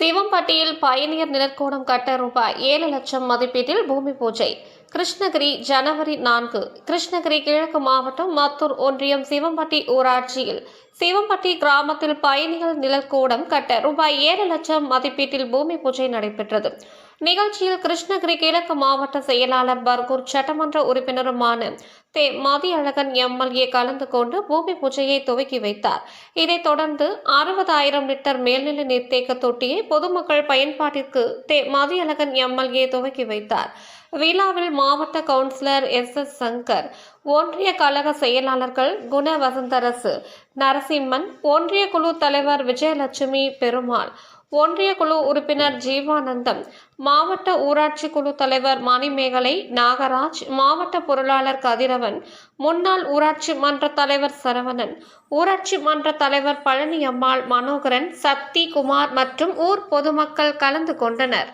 சிவம்பட்டியில் பயணியர் நிலக்கோணம் கட்ட ரூபாய் ஏழு லட்சம் மதிப்பீட்டில் பூமி பூஜை. கிருஷ்ணகிரி ஜனவரி நான்கு. கிருஷ்ணகிரி கிழக்கு மாவட்டம் மத்தூர் ஒன்றியம் சிவம்பட்டி ஊராட்சியில் சிவம்பட்டி கிராமத்தில் பயணிகள் நிழற்கூடம் கட்ட ரூபாய் ஏழு லட்சம் மதிப்பீட்டில் பூமி பூஜை நடைபெற்றது. நிகழ்ச்சியில் கிருஷ்ணகிரி கிழக்கு மாவட்ட செயலாளர் பர்கூர் சட்டமன்ற உறுப்பினருமான தே. மதியழகன் எம்எல்ஏ கலந்து கொண்டு பூமி பூஜையை துவக்கி வைத்தார். இதைத் தொடர்ந்து அறுபதாயிரம் லிட்டர் மேல்நிலை நீர்த்தேக்க தொட்டியை பொதுமக்கள் பயன்பாட்டிற்கு தே. மதியழகன் எம்எல்ஏ துவக்கி வைத்தார். விழாவில் மாவட்ட கவுன்சிலர் எஸ் எஸ் சங்கர் ஒன்றிய கழக செயலாளர்கள் குண வசந்தரசு நரசிம்மன் ஒன்றிய குழு தலைவர் விஜயலட்சுமி பெருமாள் ஒன்றிய குழு உறுப்பினர் ஜீவானந்தம் மாவட்ட ஊராட்சி குழு தலைவர் மணிமேகலை நாகராஜ் மாவட்ட பொருளாளர் கதிரவன் முன்னாள் ஊராட்சி மன்ற தலைவர் சரவணன் ஊராட்சி மன்ற தலைவர் பழனியம்மாள் மனோகரன் சக்தி குமார் மற்றும் ஊர் பொதுமக்கள் கலந்து கொண்டனர்.